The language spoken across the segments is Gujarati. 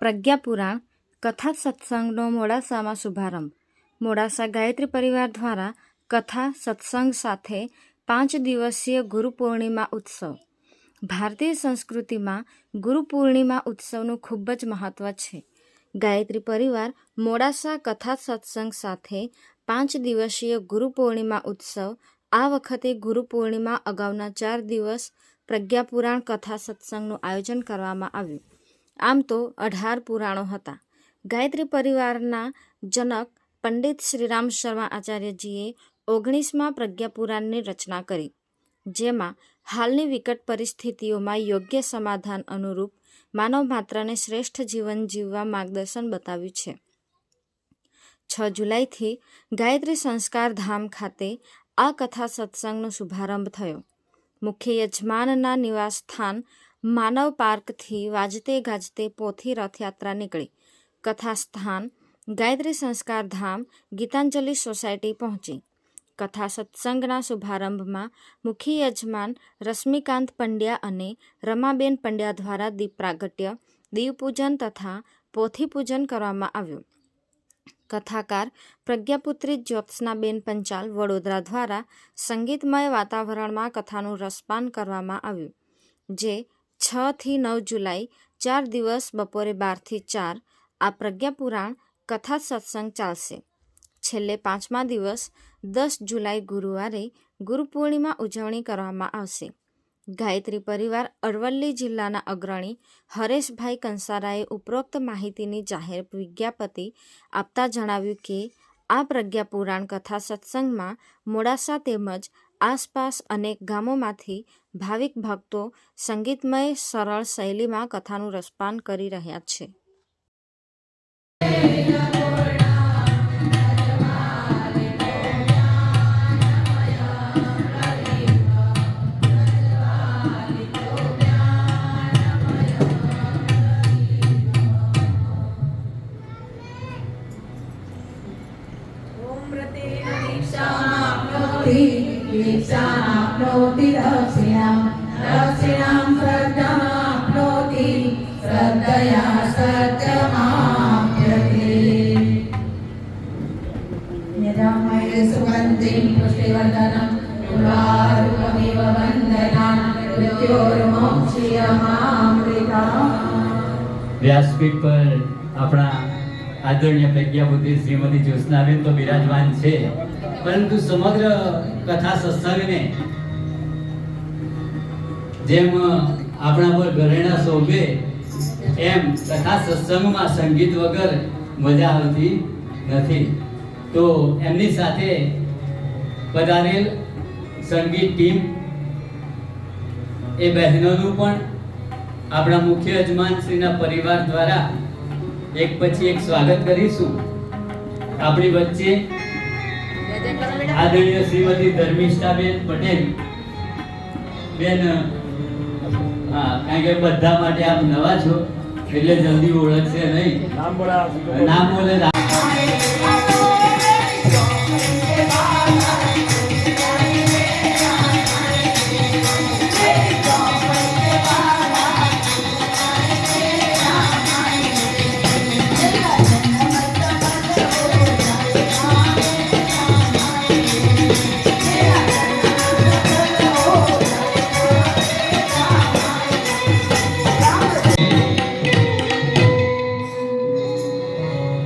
પ્રજ્ઞાપુરાણ કથા સત્સંગનો મોડાસામાં શુભારંભ. મોડાસા ગાયત્રી પરિવાર દ્વારા કથા સત્સંગ સાથે પાંચ દિવસીય ગુરુ પૂર્ણિમા ઉત્સવ. ભારતીય સંસ્કૃતિમાં ગુરુ પૂર્ણિમા ઉત્સવનું ખૂબ જ મહત્ત્વ છે. ગાયત્રી પરિવાર મોડાસા કથા સત્સંગ સાથે પાંચ દિવસીય ગુરુ પૂર્ણિમા ઉત્સવ આ વખતે ગુરુ પૂર્ણિમા અગાઉના ચાર દિવસ પ્રજ્ઞાપુરાણ કથા સત્સંગનું આયોજન કરવામાં આવ્યું. આમ તો અઢાર પુરાણો હતા. ગાયત્રી પરિવારના જનક પંડિત શ્રીરામ શર્મા આચાર્યજીએ ઓગણીસમાં પ્રજ્ઞાપુરાણની રચના કરી, જેમાં હાલની વિકટ પરિસ્થિતિઓમાં યોગ્ય સમાધાન અનુરૂપ માનવ માત્રને શ્રેષ્ઠ જીવન જીવવા માર્ગદર્શન બતાવ્યું છે. છ જુલાઈથી ગાયત્રી સંસ્કાર ધામ ખાતે આ કથા સત્સંગનો શુભારંભ થયો. મુખ્ય યજમાનના નિવાસસ્થાન માનવ પાર્કથી વાજતે ગાજતે પોથી રથયાત્રા નીકળી. કથાસ્થાન, ગાયત્રી સંસ્કાર ધામ, ગીતાંજલિ સોસાયટી પહોંચી. કથા સત્સંગના શુભારંભમાં મુખ્ય યજમાન રશ્મિકાંત પંડ્યા અને રમાબેન પંડ્યા દ્વારા દીપ પ્રાગટ્ય, દીવપૂજન તથા પોથીપૂજન કરવામાં આવ્યું. કથાકાર પ્રજ્ઞાપુત્રી જ્યોત્સનાબેન પંચાલ વડોદરા દ્વારા સંગીતમય વાતાવરણમાં કથાનું રસપાન કરવામાં આવ્યું, જે છ થી નવ જુલાઈ, ચાર દિવસ બપોરે બારથી ચાર, આ પ્રજ્ઞાપુરાણ કથા સત્સંગ ચાલશે. છેલ્લે પાંચમા દિવસ, દસ જુલાઈ ગુરુવારે ગુરુપૂર્ણિમા ઉજવણી કરવામાં આવશે. ગાયત્રી પરિવાર અરવલ્લી જિલ્લાના અગ્રણી હરેશભાઈ કંસારાએ ઉપરોક્ત માહિતીની જાહેર વિજ્ઞાપતિ આપતા જણાવ્યું કે, આ પ્રજ્ઞાપુરાણ કથા સત્સંગમાં મોડાસા તેમજ આસપાસ અનેક ગામોમાંથી ભાવિક ભક્તો સંગીતમય સરળ શૈલીમાં કથાનું રસપાન કરી રહ્યા છે. दीक्षाप्नोति दक्षिणां दक्षिणां श्रद्धमाप्नोति श्रद्धया सत्यमाप्यते यदामये सुगन्धिं पुष्टिवर्धनं पुरारुकमिव वन्दनान् मृत्योर्मोक्ष्यमामृता વ્યાસપીઠ પર આપણા આદરણીય પ્રજ્ઞાબુદ્ધિ શ્રીમતી જ્યોત્સનાબેન તો બિરાજમાન છે પરંતુ સમગ્ર કથા સત્સંગને જેમ આપણા પર ઘરેણા શોભે, એમ કથા સત્સંગમાં સંગીત વગર મજા આવતી નથી. તો એમની સાથે પધારેલ સંગીત ટીમ, એ બહેનોનું પણ આપણા મુખ્ય યજમાન શ્રીના પરિવાર દ્વારા એક પછી એક સ્વાગત કરીશું. આપણી વચ્ચે આદરણીય શ્રીમતી ધર્મિષ્ઠાબેન પટેલ બેન હા કારણ કે બધા માટે આપ નવા છો એટલે જલ્દી ઓળખશે નહીં. નામ બોલે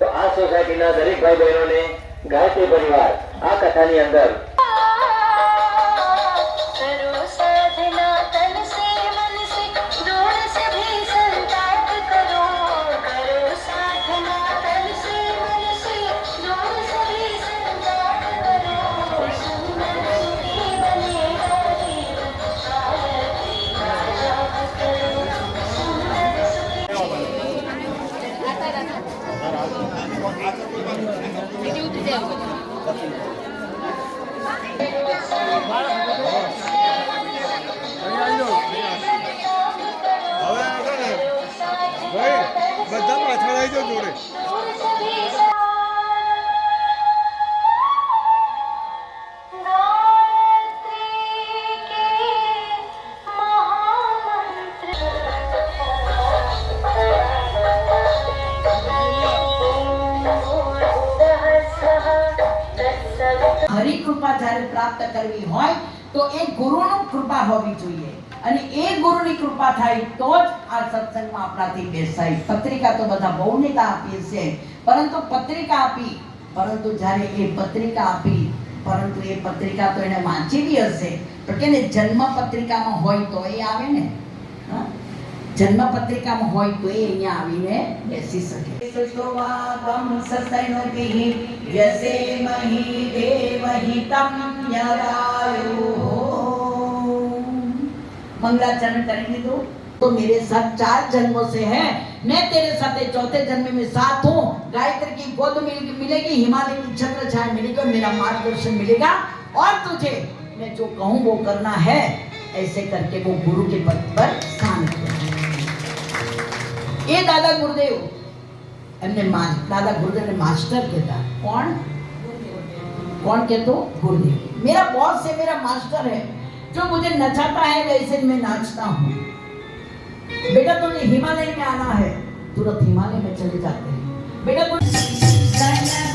તો આ સોસાયટીના દરેક ભાઈ બહેનોને ગાયત્રી પરિવાર આ કથાની અંદર કૃપા જ્યારે પ્રાપ્ત કરવી હોય તો એ ગુરુનું કૃપા હોવી જોઈએ. અને એ ગુરુની કૃપા થાય તો જ આ સત્સંગમાં આપણાથી બેસાય. પત્રિકા તો બધા બહુ નેતા આપીએ છે પરંતુ પત્રિકા આપી, પરંતુ જ્યારે એ પત્રિકા આપી, પરંતુ એ પત્રિકા તો એને વાંચેલી હશે. પણ કે જન્મ પત્રિકામાં હોય તો એ આવે ને? જન્મ પત્રિકામાં હોય તો એ અહીંયા આવીને બેસી શકે સુશોવાગમ સસૈનોતિઃ વ્યસેમહિ દેવહિતમ યદાયુઃ मंगलाचरण कर दो तो मेरे साथ चार जन्मों से है मैं तेरे साथ चौथे जन्म में साथ हूँ गायत्री की गोद मिल मिलेगी हिमालय की छत्र छाया मिलेगी और मेरा मार्गदर्शन मिलेगा और तुझे मैं जो कहूँ वो करना है ऐसे करके वो गुरु के पद पर स्थान किया ये दादा गुरुदेव એમને મા- દાદા ગુરુદેવ ने मास्टर कहता कौन कौन कहते हो गुरुदेव मेरा बॉस है मेरा मास्टर है जो मुझे नचाता है वैसे मैं नाचता हूँ बेटा तुझे हिमालय में आना है तुरंत हिमालय में चले जाते हैं बेटा तुझे